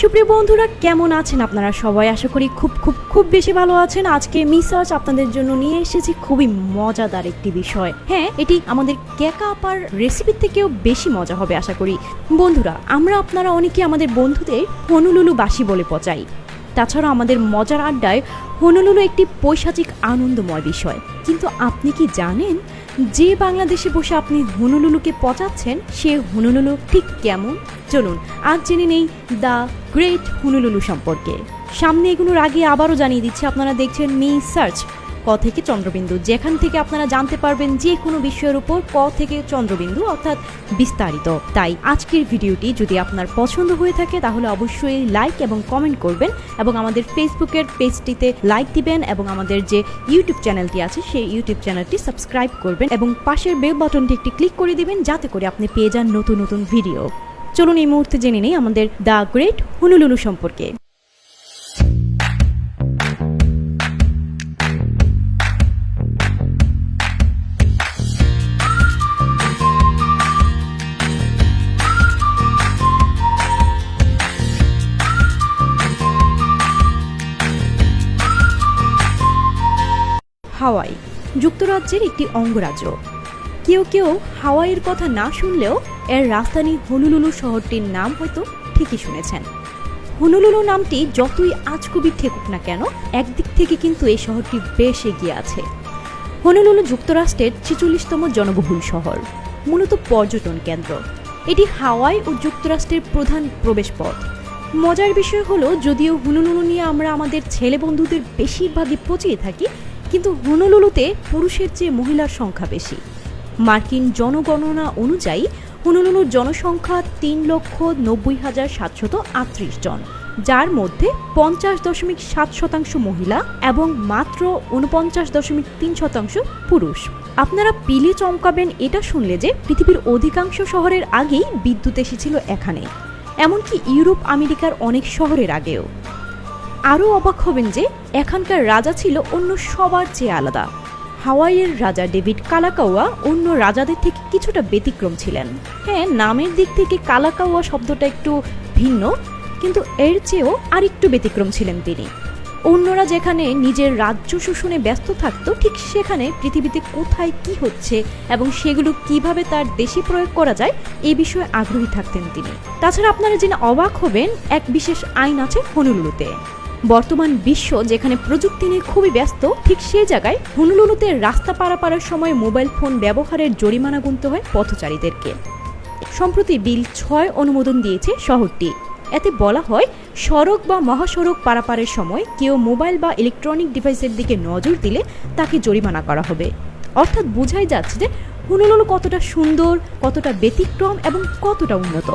সুপ্রিয় বন্ধুরা, কেমন আছেন আপনারা সবাই? আশা করি খুব খুব খুব বেশি ভালো আছেন। আজকে মিসার্চ আপনাদের জন্য নিয়ে এসেছি খুবই মজাদার একটি বিষয়। হ্যাঁ এটি আমাদের কেকা আপার রেসিপির থেকেও বেশি মজা হবে, আশা করি। বন্ধুরা, আমরা আপনারা অনেকে আমাদের বন্ধুদের হনুলুলু বাসি বলে পচাই। তাছাড়া আমাদের মজার আড্ডায় হনুলুলু একটি পৈশাচিক আনন্দময় বিষয়। কিন্তু আপনি কি জানেন যে বাংলাদেশে বসে আপনি হুনুলুলুকে পচাচ্ছেন, সে হুনুলুলু ঠিক কেমন? চলুন, আজ জেনে নেই দ্য গ্রেট হুনুলুলু সম্পর্কে। সামনে এগুলোর আগে আবারও জানিয়ে দিচ্ছি, আপনারা দেখছেন মি সার্চ। ক থেকে চন্দ্রবিন্দু। যেখান থেকে আপনারা জানতে পারবেন যে কোনো বিষয়ের উপর ক থেকে চন্দ্রবিন্দু অর্থাৎ বিস্তারিত। তাই আজকের ভিডিওটি যদি আপনার পছন্দ হয়ে থাকে, তাহলে অবশ্যই লাইক এবং কমেন্ট করবেন এবং আমাদের ফেসবুকের পেজটিতে লাইক দিবেন এবং আমাদের যে ইউটিউব চ্যানেলটি আছে, সেই ইউটিউব চ্যানেলটি সাবস্ক্রাইব করবেন এবং পাশের বেল বাটনটি একটি ক্লিক করে দিবেন যাতে করে আপনি পেয়ে যান নতুন নতুন ভিডিও চলুন এই মুহূর্তে জেনে নেই আমাদের দ্য গ্রেট হুনুলুলু সম্পর্কে। হাওয়াই, যুক্তরাজ্যের একটি অঙ্গরাজ্য। কেউ কেউ হাওয়াইয়ের কথা না শুনলেও এর রাজধানী হনুলুলু শহরটির নাম হয়তো ঠিকই শুনেছেন। হনুলুলু নামটি যতই আজকবি ঠেকুক না কেন, একদিক থেকে কিন্তু এই শহরটি বেশ এগিয়ে আছে। হনুলুলু যুক্তরাষ্ট্রের ছেচল্লিশতম জনবহুল শহর, মূলত পর্যটন কেন্দ্র। এটি হাওয়াই ও যুক্তরাষ্ট্রের প্রধান প্রবেশপথ। মজার বিষয় হলো, যদিও হুনুলুলু নিয়ে আমরা আমাদের ছেলে বন্ধুদের বেশিরভাগই পচিয়ে থাকি কিন্তু হুনুলুলুতে পুরুষের চেয়ে মহিলার সংখ্যা বেশি। মার্কিন জনগণনা অনুযায়ী, হুনুলুলুর জনসংখ্যা তিন লক্ষ নব্বই হাজার সাতশত আটত্রিশ জন, যার মধ্যে পঞ্চাশ দশমিক সাত শতাংশ মহিলা এবং মাত্র উনপঞ্চাশ দশমিক তিন শতাংশ পুরুষ। আপনারা পিলে চমকাবেন এটা শুনলে যে পৃথিবীর অধিকাংশ শহরের আগেই বিদ্যুৎ এসেছিল এখানে। এমনকি ইউরোপ, আমেরিকার অনেক শহরের আগেও। আরও অবাক হবেন যে এখানকার রাজা ছিল অন্য সবার চেয়ে আলাদা। হাওয়াইয়ের রাজা ডেভিড কালাকাওয়া অন্য রাজাদের থেকে কিছুটা ব্যতিক্রম ছিলেন। হ্যাঁ নামের দিক থেকে কালাকাওয়া শব্দটা একটু ভিন্ন, কিন্তু এর চেয়েও আরেকটু ব্যতিক্রম ছিলেন তিনি। অন্যরা যেখানে নিজের রাজ্য শোষণে ব্যস্ত থাকত, ঠিক সেখানে পৃথিবীতে কোথায় কি হচ্ছে এবং সেগুলো কীভাবে তার দেশে প্রয়োগ করা যায়, এ বিষয়ে আগ্রহী থাকতেন তিনি। তাছাড়া আপনারা জেনে অবাক হবেন, এক বিশেষ আইন আছে হনুলুলুতে। বর্তমান বিশ্ব যেখানে প্রযুক্তি নিয়ে খুবই ব্যস্ত, ঠিক সেই জায়গায় হুনুলুলুতে রাস্তা পারাপারের সময় মোবাইল ফোন ব্যবহারের জরিমানা গুনতে হয় পথচারীদেরকে। সম্প্রতি বিল ছয় অনুমোদন দিয়েছে শহরটি। এতে বলা হয়, সড়ক বা মহাসড়ক পারাপারের সময় কেউ মোবাইল বা ইলেকট্রনিক ডিভাইসের দিকে নজর দিলে তাকে জরিমানা করা হবে। অর্থাৎ বোঝাই যাচ্ছে যে হুনুলুলু কতটা সুন্দর, কতটা ব্যতিক্রম এবং কতটা উন্নত।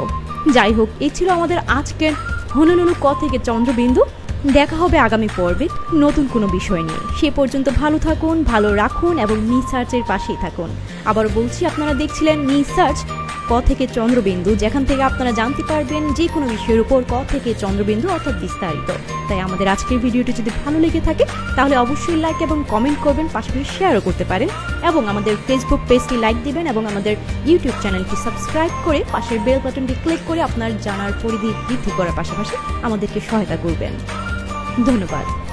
যাই হোক, এ ছিল আমাদের আজকের হুনুলুলু ক থেকে চন্দ্রবিন্দু। দেখা হবে আগামী পর্বে নতুন কোনো বিষয় নিয়ে। সে পর্যন্ত ভালো থাকুন, ভালো রাখুন এবং মি সার্চের পাশেই থাকুন। আবার বলছি, আপনারা দেখছিলেন মি সার্চ ক থেকে চন্দ্রবিন্দু, যেখান থেকে আপনারা জানতে পারবেন যে কোনো বিষয়ের উপর ক থেকে চন্দ্রবিন্দু অর্থাৎ বিস্তারিত। তাই আমাদের আজকের ভিডিওটি যদি ভালো লেগে থাকে, তাহলে অবশ্যই লাইক এবং কমেন্ট করবেন, পাশাপাশি শেয়ারও করতে পারেন এবং আমাদের ফেসবুক পেজটি লাইক দিবেন এবং আমাদের ইউটিউব চ্যানেলটি সাবস্ক্রাইব করে পাশের বেল বাটনটি ক্লিক করে আপনার জানার পরিধি বৃদ্ধি করার পাশাপাশি আমাদেরকে সহায়তা করবেন। ধন্যবাদ।